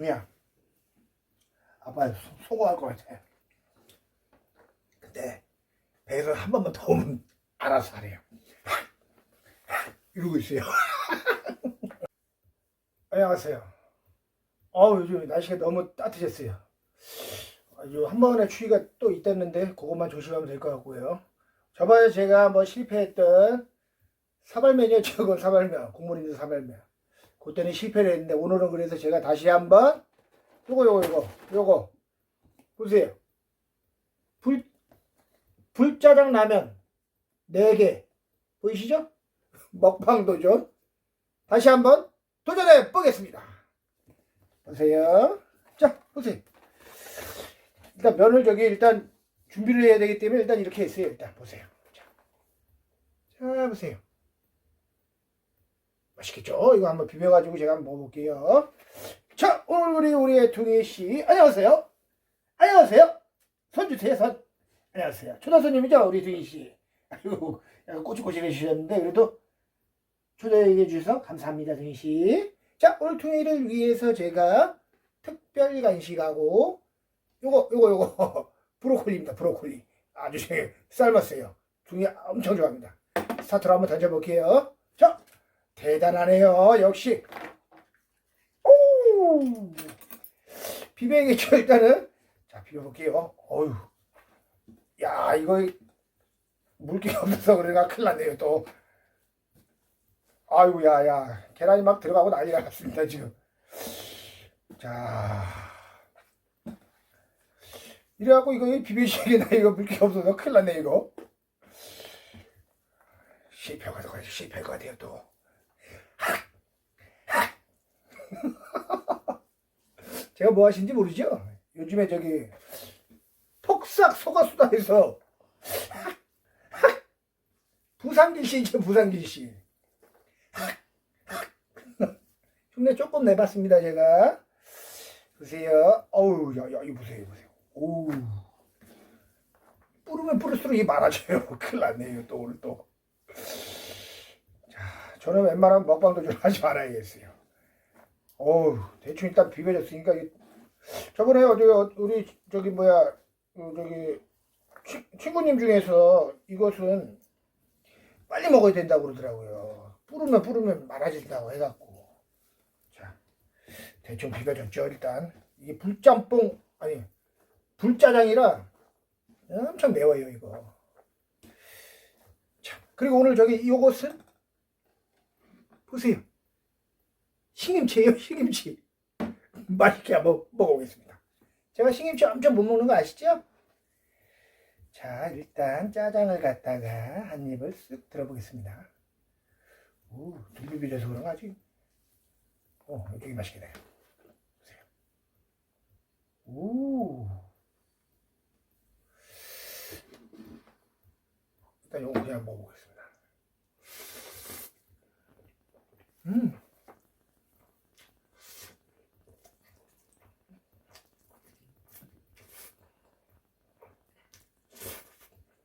그냥 아빠 소- 소고할 것 같아. 근데 배를 한 번만 더 오면 알아서 하래요. 이러고 있어요. 안녕하세요. 어우 요즘 날씨가 너무 따뜻해졌어요. 아주 한 번의 추위가 또 있댔는데 그것만 조심하면 될 것 같고요. 저번에 제가 뭐 실패했던 사발면이요 저건 사발면 국물 있는 사발면 그때는 실패를 했는데 오늘은 그래서 제가 다시 한번 요거 요거 요거 요거. 보세요. 불 불짜장 라면 4개. 보이시죠? 먹방 도전 다시 한번 도전해 보겠습니다. 보세요. 자 보세요. 일단 면을 저기 일단 준비를 해야 되기 때문에 일단 이렇게 했어요. 일단 보세요. 자, 자 보세요 맛있겠죠? 이거 한번 비벼가지고 제가 한번 먹어볼게요. 자, 오늘 우리 우리의 둥이 씨, 안녕하세요. 안녕하세요. 손 주세요, 손. 안녕하세요. 초대 손님이죠, 우리 둥이 씨. 아이고, 약간 꼬치꼬치해 주셨는데 그래도 초대해 주셔서 감사합니다, 둥이 씨. 자, 오늘 둥이를 위해서 제가 특별 간식하고 요거, 요거, 요거 브로콜리입니다, 브로콜리. 아주 제 삶았어요. 둥이 엄청 좋아합니다. 스타트로 한번 던져볼게요. 자, 대단하네요. 역시. 오! 비벼야겠죠, 일단은. 자, 비벼볼게요. 어휴. 야, 이거 물기 없어서 그래가 큰일 났네요, 또. 아이고, 야, 야. 계란이 막 들어가고 난리가 났습니다, 지금. 자. 이래갖고 이거 비벼시겠나, 이거 물기 없어서 큰일 났네, 이거. 같아요, 실패할 것 같아요, 또. 제가 뭐 하신지 모르죠? 요즘에 저기 폭삭 소가수다에서 부산길 씨죠 부산길 씨. 흉내 조금 내봤습니다 제가. 보세요. 어우 야야 이거 보세요 보세요. 오우. 뿌르면 뿌를수록 이 많아져요. 큰일 났네요 또 오늘 또. 자, 저는 웬만하면 먹방도 좀 하지 말아야겠어요 어우 대충 일단 비벼졌으니까 이- 저번에 어디 우리 저기 뭐야 어, 저기 치, 친구님 중에서 이것은 빨리 먹어야 된다고 그러더라고요. 뿌르면 뿌르면 많아진다고 해갖고. 자 대충 비벼졌죠 일단. 이게 불짬뽕 아니 불짜장이라 엄청 매워요 이거. 자 그리고 오늘 저기 요것은? 보세요 신김치예요, 신김치. 맛있게 한번 먹어보겠습니다. 제가 신김치 엄청 못 먹는 거 아시죠? 자, 일단 짜장을 갖다가 한 입을 쓱 들어보겠습니다. 오, 들비비려서 그런가 아직? 오, 되게 맛있게 돼요. 보세요. 오. 일단 이거 그냥 먹어보겠습니다. 음.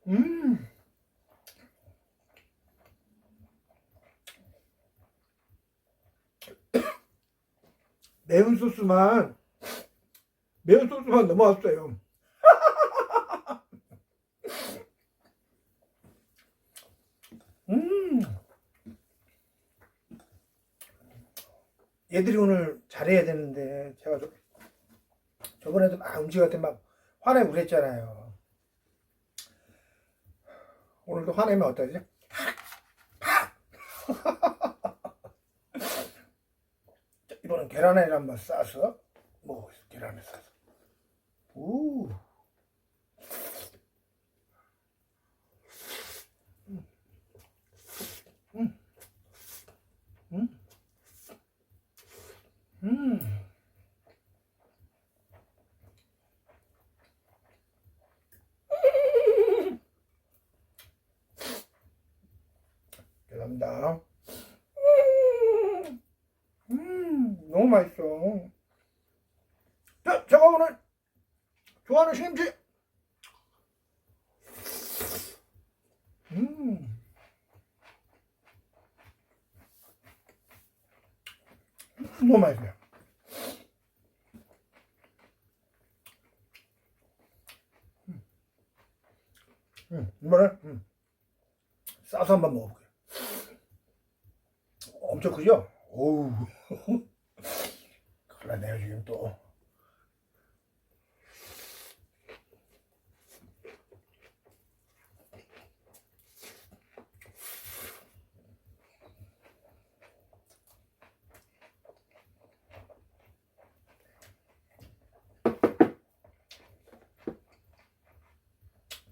음. 매운 소스만 매운 소스만 넘어왔어요. 음. 얘들이 오늘 잘해야 되는데 제가 저, 저번에도 막 움직일 때 막 화내고 그랬잖아요. 오늘도 화내면 어떠지? 자, 이번엔 계란에 한번 싸서 먹어보겠습니다. 계란에 싸서. 오. 음. 음. 음. 죄 너무 맛있어. 저, 제가 오늘 좋아하는 시금치. 음. 너무 맛있어요. 음, 음, 이번에 음. 싸서 한번 먹어볼게요. 엄청 크죠? 오우. 큰일 났네요, 지금 또.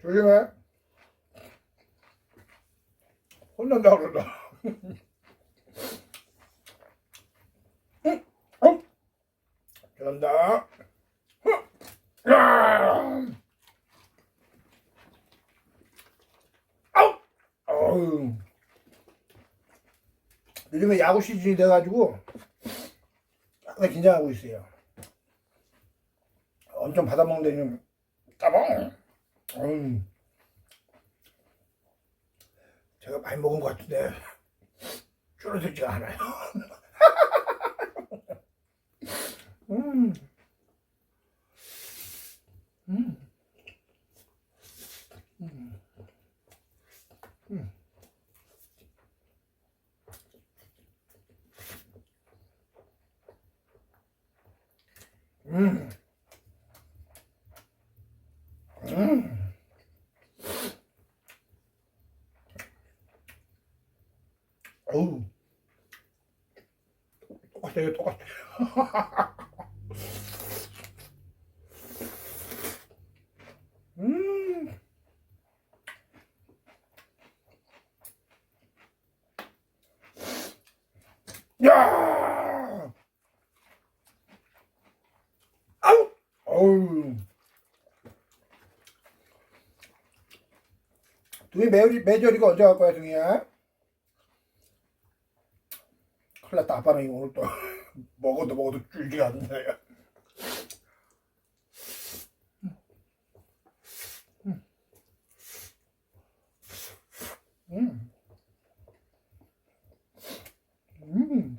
조심해. 혼난다 그러다. 응? 어? 그런다. 아우! 어우. 요즘에 야구 시즌이 돼가지고 약간 긴장하고 있어요. 엄청 받아먹는데 좀 따봉. 음. 제가 많이 먹은 것 같은데 줄어들지가 않아요. 음. 음. 음. 음. 음. 음. 어우. 똑같아요, 똑같아. 음. 야! 아우! 어우. 둥이 매절이, 매절이가 언제 갈 거야, 둥이야? 큰일 났다. 아빠는 오늘 또 먹어도 먹어도 줄지가 않는다. 야. 음. 음.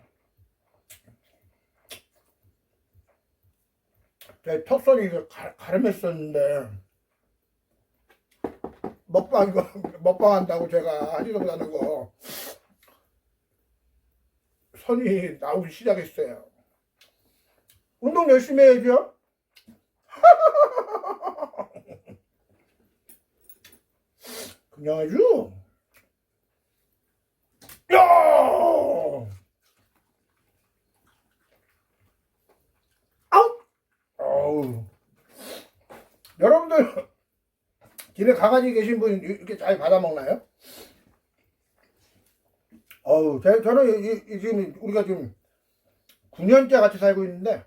제 턱선이 가름했었는데 먹방 먹방 한다고 제가 하지도 못하는 거 선이 나오기 시작했어요. 운동 열심히 해야죠. 그냥 해줘. 야! 아우! 아우. 여러분들 집에 강아지 계신 분 이렇게 잘 받아 먹나요? 어우, 제- 저는 이, 이- 지금 우리가 지금 9년째 같이 살고 있는데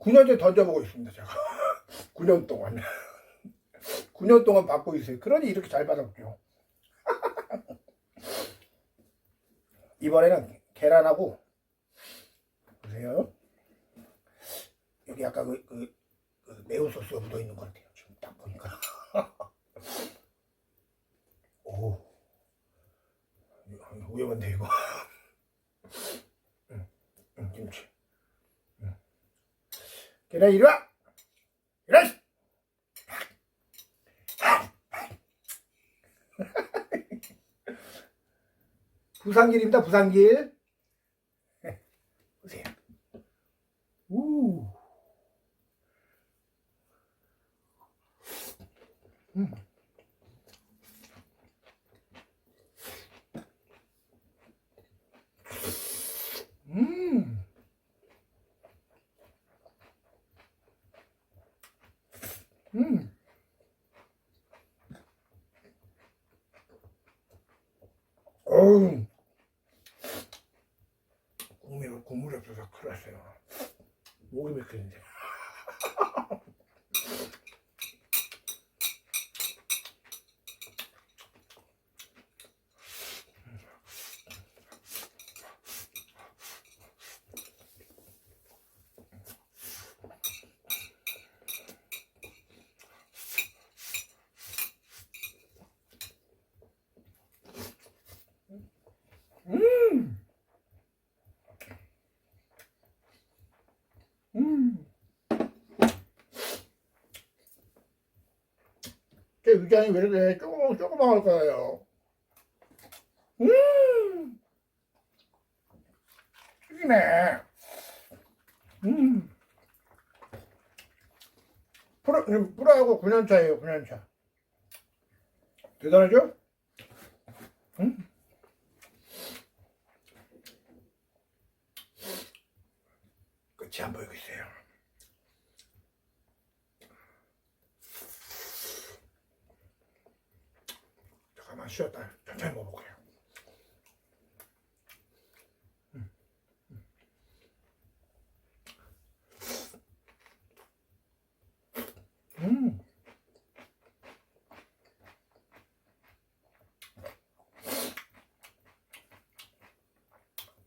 9년째 던져보고 있습니다, 제가. 9년 동안. 9년 동안 받고 있어요. 그러니 이렇게 잘 받았죠. 이번에는 계란하고 보세요. 여기 약간 그, 그, 그 매운 소스가 묻어 있는 것 같아요. 지금 딱 보니까. 오. 이거 위험한데 이거. 응, 응, 김치. 응. 계란 이리 와. 와. 부산길입니다. 부산길. 어우. 국물이, 국물이 없어서 큰일 났어요. 목이 맥히는데. 음. 음. 위장이 왜 이렇게 조금 조그마할까요? 음, 튀기네. 음, 프로 프로하고 9년 차예요, 9년 차. 대단하죠? 음. 끝이 안 보이고 있어요. 잠깐만 쉬었다. 천천히 먹어볼게요. 음. 음.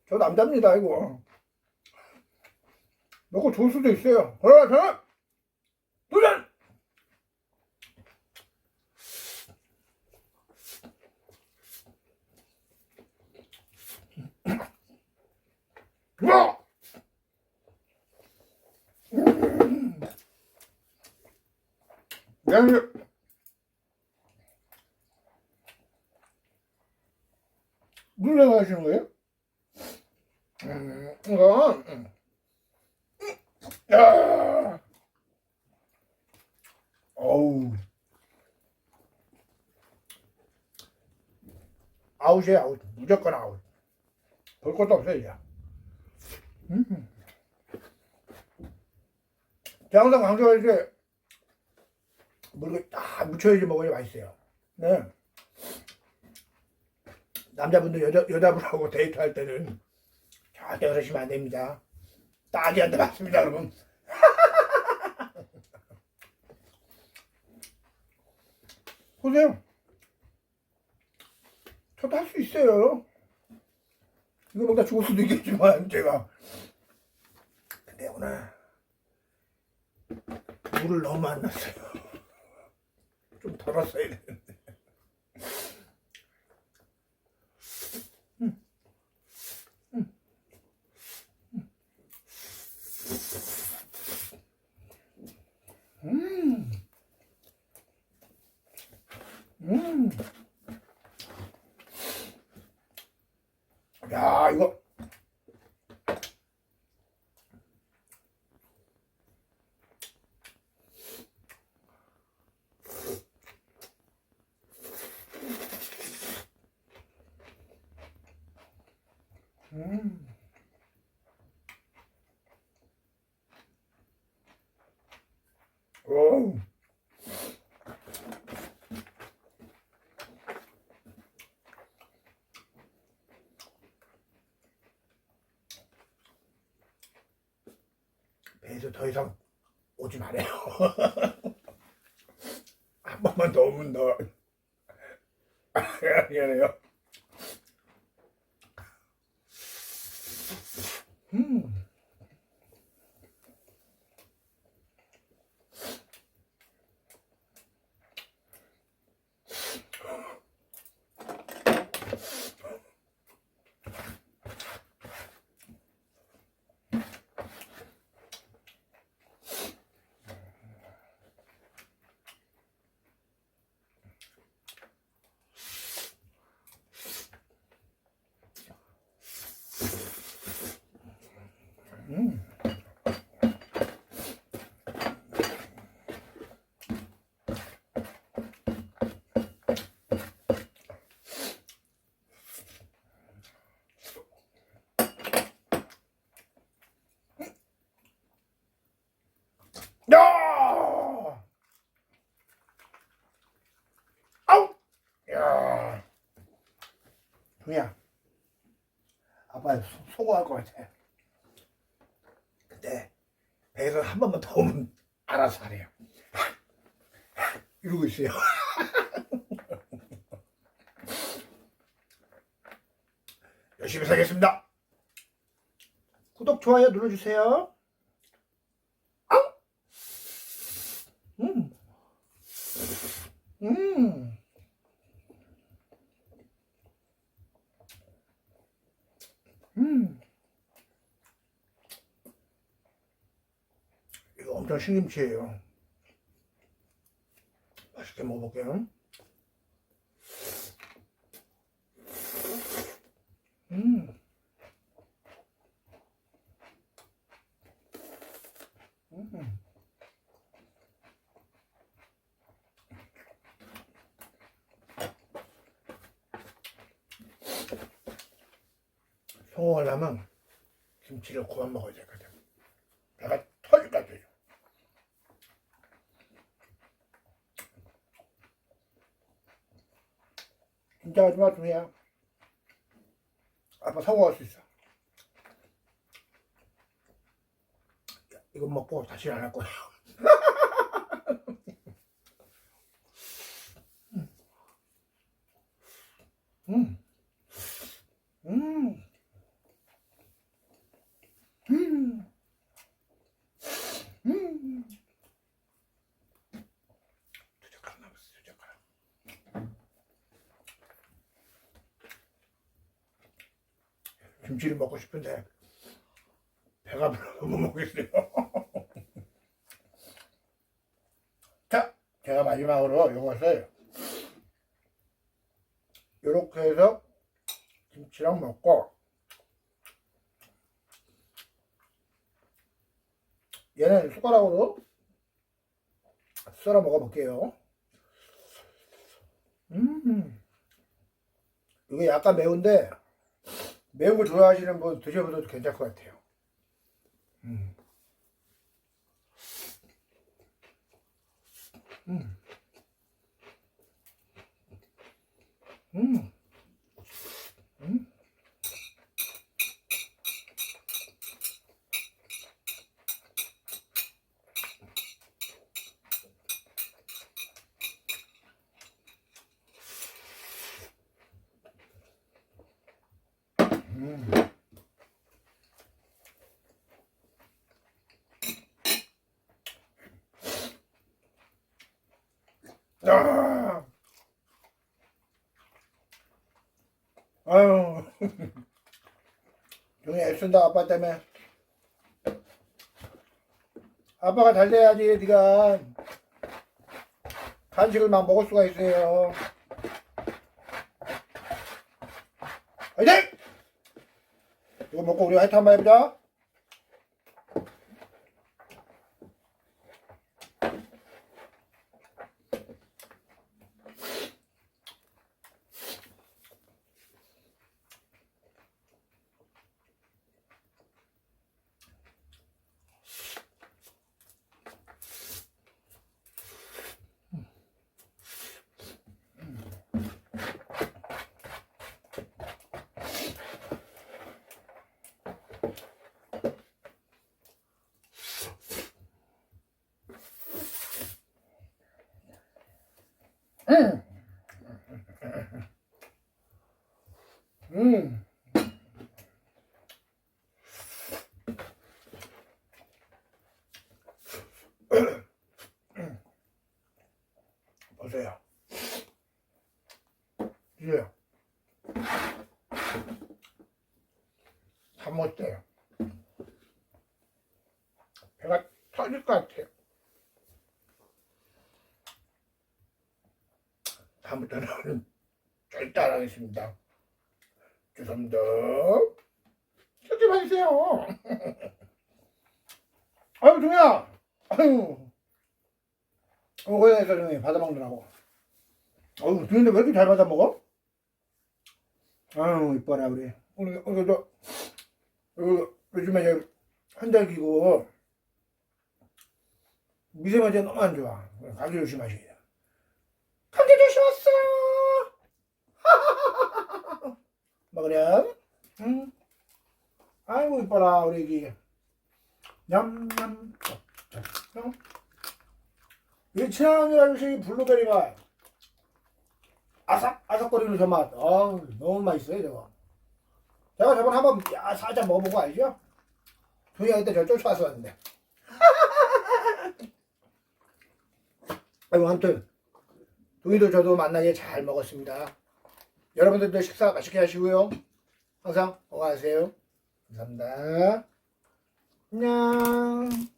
저 남자입니다, 이거. 먹고 좋을 수도 있어요. 그러나 저는 도전! 와! 음. 야, 이거 물레가 하시는 거예요? 음, 이건, 음. 야! 어우. 아웃이에요, 아웃. 무조건 아웃. 볼 것도 없어요, 이제. 음. 제가 항상 강조할 때, 물을 딱 묻혀야지 먹어야 맛있어요. 네. 남자분들 여자, 여자분하고 데이트할 때는 절대 그러시면 안 됩니다. 딱이한테 맞습니다, 여러분. 보세요. 저도 할 수 있어요. 이거 먹다 죽을 수도 있겠지만, 제가. 근데 오늘, 물을 너무 안 넣었어요. 좀 덜었어야 되는데. 음. 음. 야, 이거. 음. 어우. 배에서 더 이상 오지 말아요. 한 번만 더 오면 더 미안해요. 음. 음. 야! 아우! 야! 동이야. 아빠 소- 소고할 것 같아. 근데 배를 한 번만 더 오면 알아서 하래요. 이러고 있어요. 열심히 살겠습니다. 구독, 좋아요 눌러주세요. 음. 음. 음. 이거 엄청 신김치예요. 맛있게 먹어볼게요. 음. 음. 성공하려면 김치를 그만 먹어야 되거든. 배가 터질 것 같아요. 진짜 하지마 중이야. 아빠 성공할 수 있어. 이거 먹고 다시 안 할 거야. 음. 음. 음. 음. 두 젓가락 남았어, 두 젓가락. 김치를 먹고 싶은데 배가 불러서 못 먹겠어요. 자, 제가 마지막으로 이것을 이렇게 해서 김치랑 먹고 얘는 숟가락으로 썰어 먹어볼게요. 음, 이게 약간 매운데 매운 거 좋아하시는 분 드셔보셔도 괜찮을 것 같아요. 음. 음. 음. 음. 아. 아유. 종이 애쓴다 아빠 때문에. 아빠가 잘 돼야지 네가 간식을 막 먹을 수가 있어요. 화이팅! 이거 먹고 우리 화이팅 한번 해보자. 음. 음. 보세요. 이게요. 다 못돼요. 배가 터질 것 같아요. 다음부터는 절대 안 하겠습니다. 죄송합니다. 그렇게 봐주세요. 아유, 종이야. 아유. 어, 고생했어, 종이. 받아먹느라고. 어우, 종이인데 왜 이렇게 잘 받아먹어? 아유, 이뻐라, 우리. 오늘, 오늘 저, 어, 요즘에 저, 한달 기고, 미세먼지가 너무 안 좋아. 감기 조심하셔야 돼. 감기 조심했어. 먹으렴. 응. 아이고 이뻐라 우리 애기. 냠냠. 냠. 이 최양이 아저씨 블루베리가 아삭 아삭거리는 저 맛. 아 너무 맛있어요 저거. 제가 저번 한번 야, 살짝 먹어보고 알죠? 조이가 그때 저 쫓아와서 왔는데. 아이고 아무튼 동이도 저도 만나게 잘 먹었습니다. 여러분들도 식사 맛있게 하시고요. 항상 건강하세요. 감사합니다. 안녕.